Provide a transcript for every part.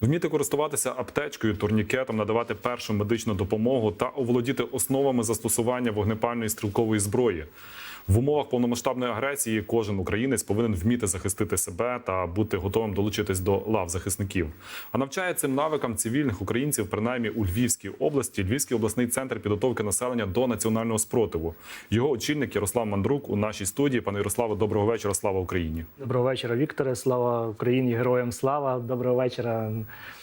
Вміти користуватися аптечкою, турнікетом, надавати першу медичну допомогу та оволодіти основами застосування вогнепальної стрілкової зброї. В умовах повномасштабної агресії кожен українець повинен вміти захистити себе та бути готовим долучитись до лав захисників. А навчає цим навикам цивільних українців, принаймні у Львівській області, Львівський обласний центр підготовки населення до національного спротиву. Його очільник Ярослав Мандрук у нашій студії. Пане Ярославе, доброго вечора. Слава Україні! Доброго вечора, Вікторе. Слава Україні, героям слава. Доброго вечора,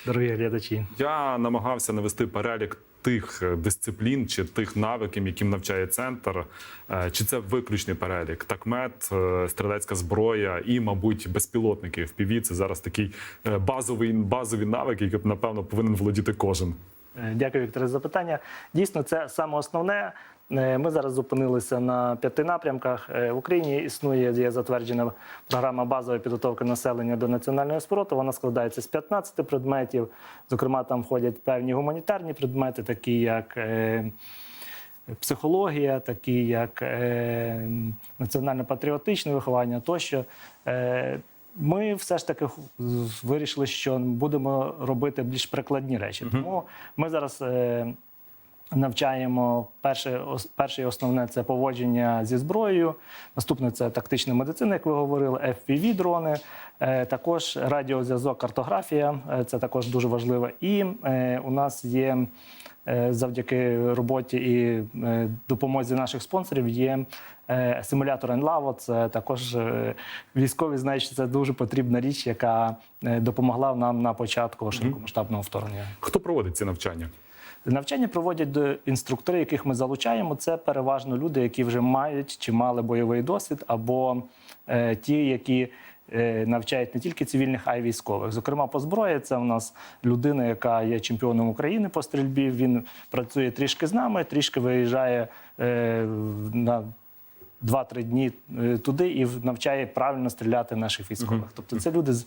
дорогі глядачі. Я намагався навести перелік тих е, дисциплін чи тих навиків, яким навчає центр. Е, Чи це виключний перелік? Такмет, е, стрілецька зброя і, мабуть, безпілотники в ПІВІ. Це зараз такий базовий базові навики, які напевно повинен володіти кожен. Дякую, Вікторе, за запитання. Дійсно, це саме основне. Е, Ми зараз зупинилися на п'яти напрямках. Е, В Україні існує є затверджена програма базової підготовки населення до національного спорту. Вона складається з 15 предметів. Зокрема, там входять певні гуманітарні предмети, такі як е, психологія, такі як національно-патріотичне виховання тощо. Ми все ж таки вирішили, що будемо робити більш прикладні речі. Тому ми зараз навчаємо перше, перше і основне це поводження зі зброєю. Наступне це тактична медицина, як ви говорили, fpv дрони е, також радіозв'язок, картографія. е, Це також дуже важливо. І е, у нас є завдяки роботі і допомозі наших спонсорів є симулятор Енлаво. Це також військові знають, що це дуже потрібна річ, яка допомогла нам на початку широкомасштабного вторгнення. Хто проводить ці навчання? Навчання проводять до інструктори, яких ми залучаємо. Це переважно люди, які вже мають чи мали бойовий досвід, або е, ті, які е, навчають не тільки цивільних, а й військових. Зокрема, по зброї це у нас людина, яка є чемпіоном України по стрільбі. Він працює трішки з нами, трішки виїжджає е, на 2-3 дні е, туди і навчає правильно стріляти наших військових. Тобто це люди з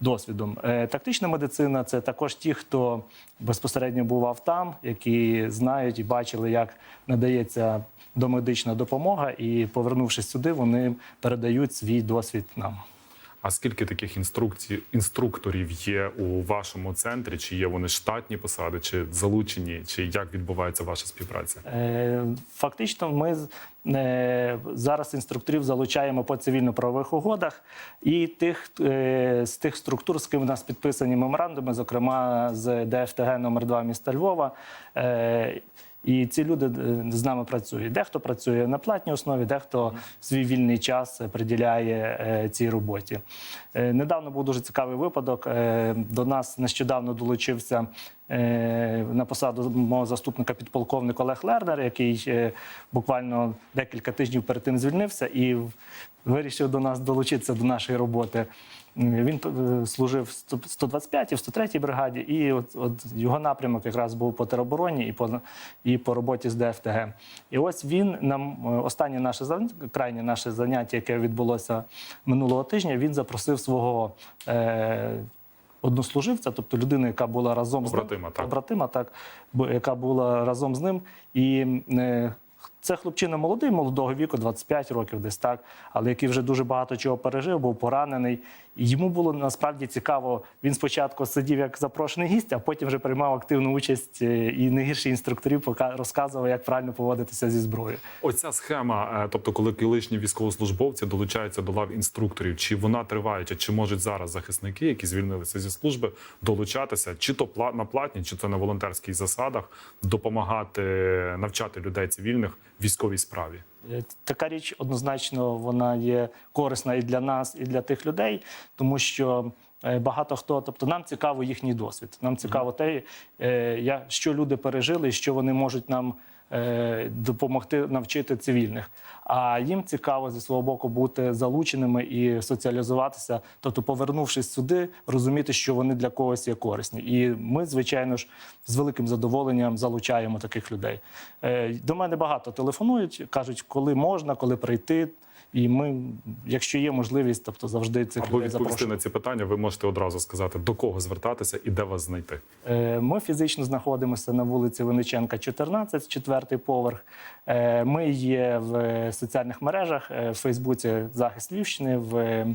досвідом. Е, Тактична медицина це також ті, хто безпосередньо бував там, які знають і бачили, як надається домедична допомога, і повернувшись сюди, вони передають свій досвід нам. А скільки таких інструкцій інструкторів є у вашому центрі? Чи є вони штатні посади, чи залучені, чи як відбувається ваша співпраця? Е, Фактично, ми е, зараз інструкторів залучаємо по цивільно-правових угодах і тих е, з тих структур, з ким у нас підписані меморандуми, зокрема з ДФТГ номер 2 міста Львова. І ці люди е, з нами працюють. Дехто працює на платній основі, дехто свій вільний час приділяє е, цій роботі. Е, Недавно був дуже цікавий випадок. До нас нещодавно долучився на посаду мого заступника підполковник Олег Лернер, який буквально декілька тижнів перед тим звільнився і вирішив до нас долучитися до нашої роботи. М, Він е, служив в 125-й, в 103-й бригаді, і от, от його напрямок якраз був по теробороні і по, і по роботі з ДФТГ. І ось він нам е, останнє наше крайнє наше заняття, яке відбулося минулого тижня, він запросив свого. Е, Однослуживця, тобто людину, яка була разом з Побратима, ним, так. побратима, так яка була разом з ним, і е, це хлопчина молодий, молодого віку, 25 років, десь так, але який вже дуже багато чого пережив, був поранений. І йому було насправді цікаво. Він спочатку сидів як запрошений гість, а потім вже приймав активну участь е, і не гірше інструкторів розказував, як правильно поводитися зі зброєю. Оця схема, е, тобто, коли колишні військовослужбовці долучаються до лав інструкторів, чи вона триваюча, чи можуть зараз захисники, які звільнилися зі служби, долучатися, чи то на платній, чи то на волонтерських засадах, допомагати навчати людей цивільних військовій справі? Е, Така річ однозначно вона є корисна і для нас, і для тих людей, тому що е, багато хто, тобто нам цікаво їхній досвід. Нам цікаво те, е, я- що люди пережили, що вони можуть нам допомогти навчити цивільних. А їм цікаво зі свого боку бути залученими і соціалізуватися, тобто, повернувшись сюди, розуміти, що вони для когось є корисні. І ми, звичайно ж, з великим задоволенням залучаємо таких людей. Е, До мене багато телефонують, кажуть, коли можна, коли прийти. І ми, якщо є можливість, тобто завжди цих Або людей відповісти на ці питання, ви можете одразу сказати, до кого звертатися і де вас знайти. Е, Ми фізично знаходимося на вулиці Винниченка, 14, четвертий поверх. Е, Ми є в соціальних мережах е, в Фейсбуці Захист Львівщини, в е,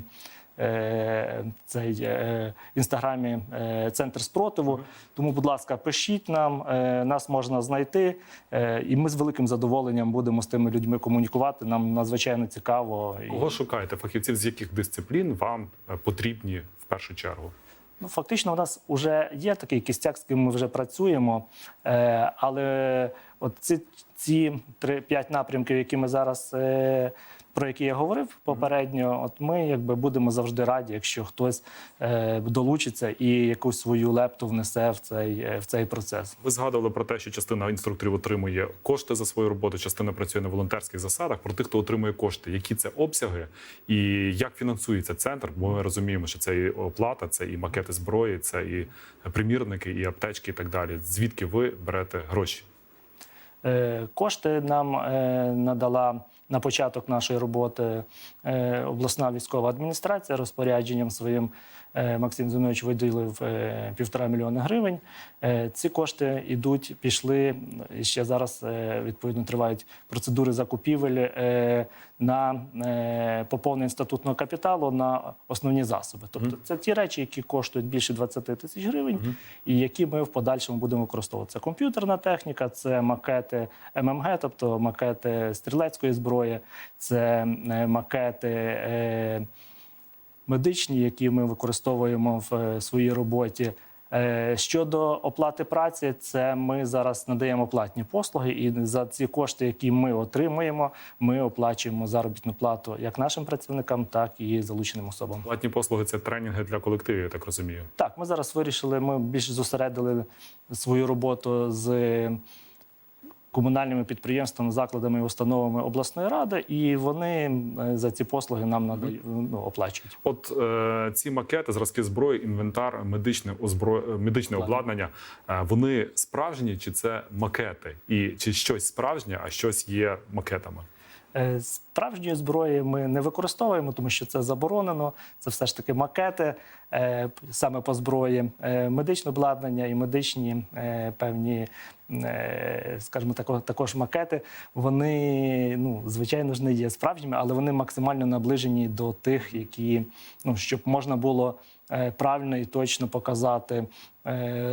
цей е, інстаграмі е, центр спротиву. Тому, будь ласка, пишіть нам, е, нас можна знайти, е, і ми з великим задоволенням будемо з тими людьми комунікувати. Нам надзвичайно цікаво. Кого шукаєте? Фахівців з яких дисциплін вам е, потрібні в першу чергу? Ну, фактично, у нас вже є такий кістяк, з ким ми вже працюємо. Е, але от ці, ці 3-5 напрямків, які ми зараз. Про які я говорив попередньо, от ми якби будемо завжди раді, якщо хтось е, долучиться і якусь свою лепту внесе в цей, е, в цей процес. Ви згадували про те, що частина інструкторів отримує кошти за свою роботу, частина працює на волонтерських засадах. Про тих, хто отримує кошти, які це обсяги і як фінансується центр? Бо ми розуміємо, що це і оплата, це і макети зброї, це і примірники, і аптечки, і так далі. Звідки ви берете гроші? Е, Кошти нам е, надала на початок нашої роботи е, обласна військова адміністрація розпорядженням своїм. Е, Максим Зинович виділив е, півтора мільйони гривень. Е, Ці кошти йдуть, пішли і ще зараз відповідно тривають процедури закупівель на поповнення статутного капіталу на основні засоби. Тобто це ті речі, які коштують більше 20 тисяч гривень, і які ми в подальшому будемо використовувати. Це комп'ютерна техніка, це макети ММГ, тобто макети стрілецької зброї, це макети. Медичні, які ми використовуємо в е, своїй роботі. Е, Щодо оплати праці, це ми зараз надаємо платні послуги, і за ці кошти, які ми отримуємо, ми оплачуємо заробітну плату як нашим працівникам, так і залученим особам. Платні послуги це тренінги для колективів, я так розумію. Так, ми зараз вирішили. Ми більше зосередили свою роботу з комунальними підприємствами, закладами і установами обласної ради, і вони е, за ці послуги нам надають ну, оплачують. От е, ці макети, зразки зброї, інвентар, медичне озбро... е, медичне обладнання, е, вони справжні чи це макети? І чи щось справжнє, а щось є макетами? Е, Справжньої зброї ми не використовуємо, тому що це заборонено. Це все ж таки макети е, саме по зброї, Е, медичне обладнання і медичні певні, скажімо, тако- також макети. Вони, ну, звичайно ж, не є справжніми, але вони максимально наближені до тих, які ну, щоб можна було правильно і точно показати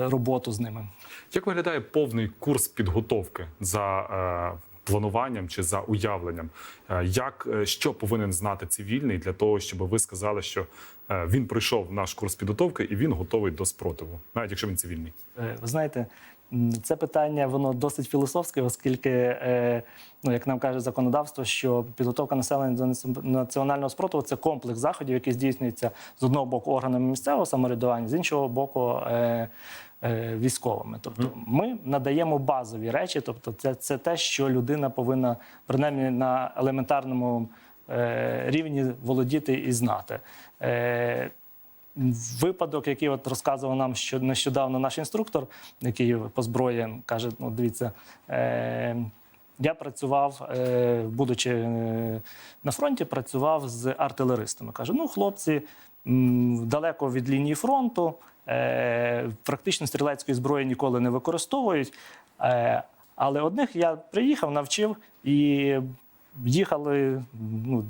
роботу з ними. Як виглядає повний курс підготовки за плануванням чи за уявленням? Е, як е, що повинен знати цивільний для того, щоб ви сказали, що е, він пройшов наш курс підготовки і він готовий до спротиву, навіть якщо він цивільний? Ви знаєте, це питання воно досить філософське, оскільки, ну як нам каже законодавство, що підготовка населення до національного спротиву це комплекс заходів, які здійснюються з одного боку органами місцевого самоврядування, з іншого боку. Е, Військовими, тобто ми надаємо базові речі, тобто це, це те, що людина повинна принаймні на елементарному е, рівні володіти і знати. Е, Випадок, який от розказував нам що нещодавно наш інструктор, який по зброї каже: ну дивіться, е, я працював, е, будучи е, на фронті, працював з артилеристами. Каже: ну, хлопці м, далеко від лінії фронту, практично стрілецької зброї ніколи не використовують. Е, але одних я приїхав, навчив і їхали ну,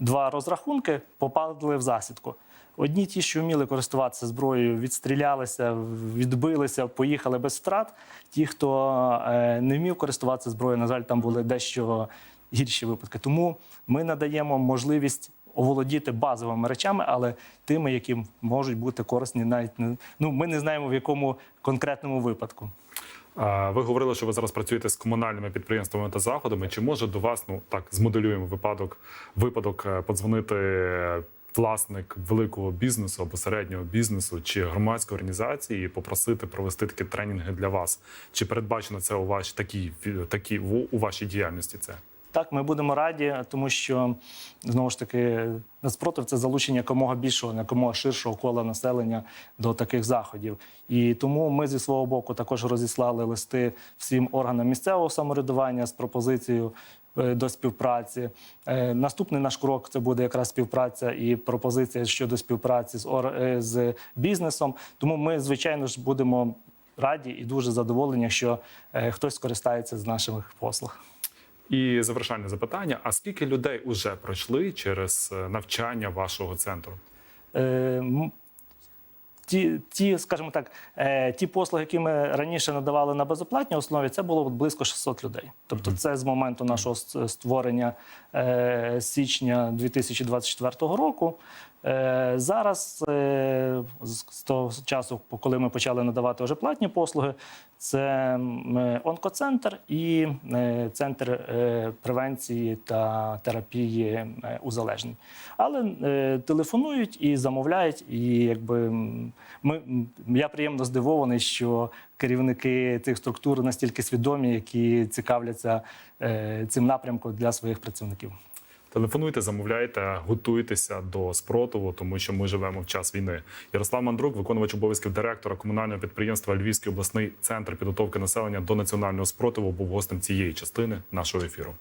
два розрахунки, попали в засідку. Одні ті, що вміли користуватися зброєю, відстрілялися, відбилися, поїхали без втрат. Ті, хто е, не вмів користуватися зброєю, на жаль, там були дещо гірші випадки. Тому ми надаємо можливість оволодіти базовими речами, але тими, які можуть бути корисні, навіть не ну ми не знаємо в якому конкретному випадку. Ви говорили, що ви зараз працюєте з комунальними підприємствами та заходами. Чи може до вас, ну так, змоделюємо випадок, випадок е, подзвонити е, власник великого бізнесу або середнього бізнесу чи громадської організації і попросити провести такі тренінги для вас? Чи передбачено це у вашій такій такі у вашій діяльності? Це Так, ми будемо раді, тому що знову ж таки наспротив це залучення якомога більшого, якомога ширшого кола населення до таких заходів. І тому ми зі свого боку також розіслали листи всім органам місцевого самоврядування з пропозицією. е, До співпраці Е, наступний наш крок це буде якраз співпраця і пропозиція щодо співпраці з е, з бізнесом. Тому ми, звичайно ж, будемо раді і дуже задоволені, якщо хтось скористається з наших послуг. І завершальне запитання: а скільки людей вже пройшли через е, навчання вашого центру? е, ті, ті, скажімо так, е, ті послуги, які ми раніше надавали на безоплатній основі, це було близько 600 людей. Тобто, це з моменту нашого створення е, січня 2024 року. Е, зараз, е, з того часу, коли ми почали надавати вже платні послуги, це е, онкоцентр і центр превенції та терапії узалежнень. Але телефонують і замовляють, і якби ми я приємно здивований, що керівники цих структур настільки свідомі, які цікавляться цим напрямком для своїх працівників. Телефонуйте, замовляйте, готуйтеся до спротиву, тому що ми живемо в час війни. Ярослав Мандрук, виконувач обов'язків директора комунального підприємства Львівський обласний центр підготовки населення до національного спротиву, був гостем цієї частини нашого ефіру.